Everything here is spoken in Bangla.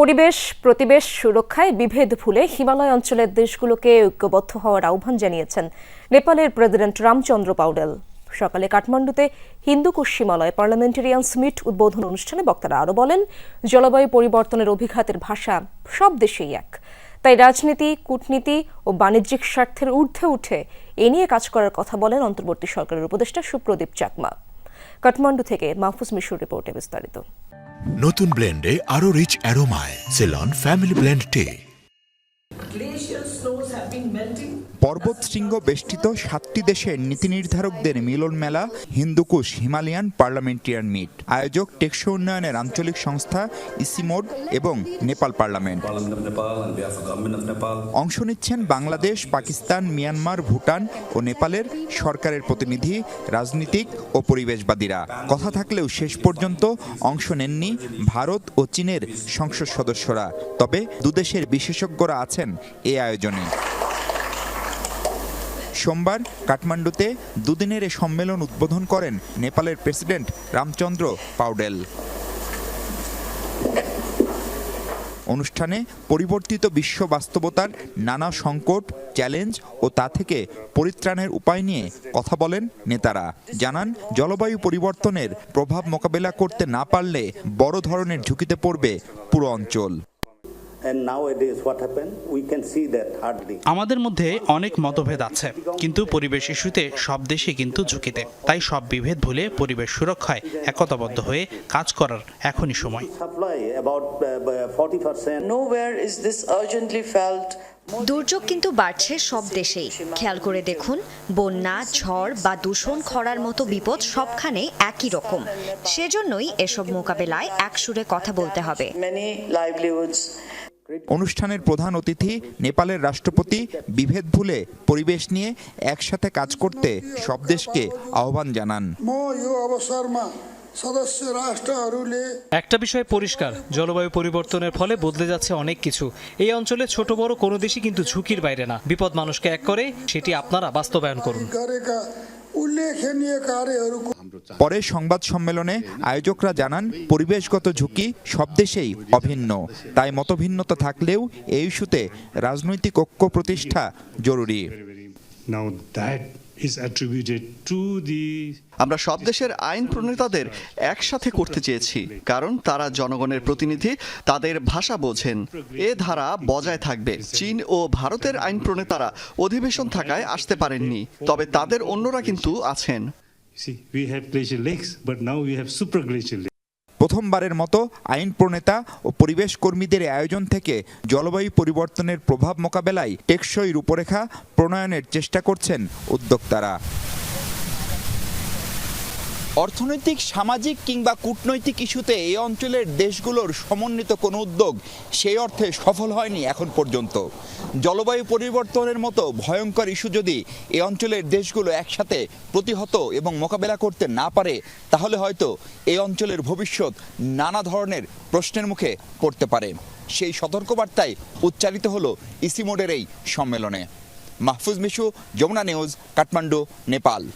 পরিবেশ, প্রতিবেশ সুরক্ষায় বিভেদ ভুলে হিমালয় অঞ্চলের দেশগুলোকে ঐক্যবদ্ধ হওয়ার আহ্বান জানিয়েছেন নেপালের প্রেসিডেন্ট রামচন্দ্র পাউডেল। সকালে কাঠমান্ডুতে হিন্দু হিমালয় পার্লামেন্টারিয়ান মিট উদ্বোধন অনুষ্ঠানে বক্তারা আরও বলেন, জলবায়ু পরিবর্তনের অভিঘাতের ভাষা সব দেশেই এক। তাই রাজনীতি, কূটনীতি ও বাণিজ্যিক স্বার্থের ঊর্ধ্বে উঠে এ নিয়ে কাজ করার কথা বলেন অন্তর্বর্তী সরকারের উপদেষ্টা সুপ্রদীপ চাকমা। কাঠমান্ডু থেকে মাহফুজ মিশুর রিপোর্টে বিস্তারিত। নতুন ব্লেন্ডে আরও রিচ অ্যারোমায় সেলন ফ্যামিলি ব্লেন্ড টে পর্বত শৃঙ্গ বেষ্টিত সাতটি দেশের নীতি নির্ধারকদের মিলন মেলা, হিন্দুকুশ, হিমালয়ান পার্লামেন্টারিয়ান মিট। আয়োজক টেকসো উন্নয়নের আঞ্চলিক সংস্থা ইসিমোড এবং নেপাল পার্লামেন্ট. অংশ নিচ্ছেন বাংলাদেশ, পাকিস্তান, মিয়ানমার, ভুটান ও নেপালের সরকারের প্রতিনিধি, রাজনীতিক ও পরিবেশবাদীরা। কথা থাকলেও শেষ পর্যন্ত অংশ নেননি ভারত ও চীনের সংসদ সদস্যরা। তবে দুদেশের বিশেষজ্ঞরা আছেন এই আয়োজনে। সোমবার কাঠমান্ডুতে দুদিনের এ সম্মেলন উদ্বোধন করেন নেপালের প্রেসিডেন্ট রামচন্দ্র পাউডেল। অনুষ্ঠানে পরিবর্তিত বিশ্ব বাস্তবতার নানা সংকট, চ্যালেঞ্জ ও তা থেকে পরিত্রাণের উপায় নিয়ে কথা বলেন নেতারা। জানান, জলবায়ু পরিবর্তনের প্রভাব মোকাবেলা করতে না পারলে বড় ধরনের ঝুঁকিতে পড়বে পুরো অঞ্চল। আমাদের মধ্যে অনেক মতভেদ আছে কিন্তু পরিবেশ ইস্যুতে সব দেশে কিন্তু ঝুঁকিতে। তাই সব বিভেদ ভুলে পরিবেশ সুরক্ষায় একতাবদ্ধ হয়ে কাজ করার এখনই সময়। Is this দুর্যোগ কিন্তু বাড়ছে সব দেশেই। খেয়াল করে দেখুন বন্যা ঝড় বা দূষণ খরার মতো বিপদ সবখানে একই রকম। সেজন্যই এসব মোকাবেলায় একসুরে কথা বলতে হবে। অনুষ্ঠানের প্রধান অতিথি নেপালের রাষ্ট্রপতি বিভেদ ভুলে পরিবেশ নিয়ে একসাথে কাজ করতে সব দেশকে আহ্বান জানান। একটা বিষয় পরিষ্কার, জলবায়ু পরিবর্তনের ফলে বদলে যাচ্ছে অনেক কিছু। এই অঞ্চলে ছোট বড় কোনো দেশই কিন্তু ঝুঁকির বাইরে না। বিপদ মানুষকে এক করে, সেটি আপনারা বাস্তবায়ন করুন। পরে সংবাদ সম্মেলনে আয়োজকরা জানান পরিবেশগত ঝুঁকি সব দেশেই অভিন্ন। তাই মতভিন্নতা থাকলেও এই ইস্যুতে রাজনৈতিক ঐক্য প্রতিষ্ঠা জরুরি। আমরা সব দেশের আইন প্রণেতাদের একসাথে করতে চেয়েছি কারণ তারা জনগণের প্রতিনিধি তাদের ভাষা বোঝেন। এ ধারা বজায় থাকবে। চীন ও ভারতের আইন প্রণেতারা অধিবেশন থাকায় আসতে পারেননি তবে তাদের অন্যরা কিন্তু আছেন। প্রথমবারের মতো আইন প্রণেতা ও পরিবেশ কর্মীদের আয়োজন থেকে জলবায়ু পরিবর্তনের প্রভাব মোকাবেলায় টেকসই রূপরেখা প্রণয়নের চেষ্টা করছেন উদ্যোক্তারা। অর্থনৈতিক, সামাজিক কিংবা কূটনৈতিক ইস্যুতে এই অঞ্চলের দেশগুলোর সমন্বিত কোনো উদ্যোগ সেই অর্থে সফল হয়নি এখন পর্যন্ত। জলবায়ু পরিবর্তনের মতো ভয়ঙ্কর ইস্যু যদি এই অঞ্চলের দেশগুলো একসাথে প্রতিহত এবং মোকাবেলা করতে না পারে, তাহলে হয়তো এই অঞ্চলের ভবিষ্যৎ নানা ধরনের প্রশ্নের মুখে পড়তে পারে। সেই সতর্কবার্তায় উচ্চারিত হলো ইসিমোডের এই সম্মেলনে। মাহফুজ মিশু, যমুনা নিউজ, কাঠমান্ডু, নেপাল।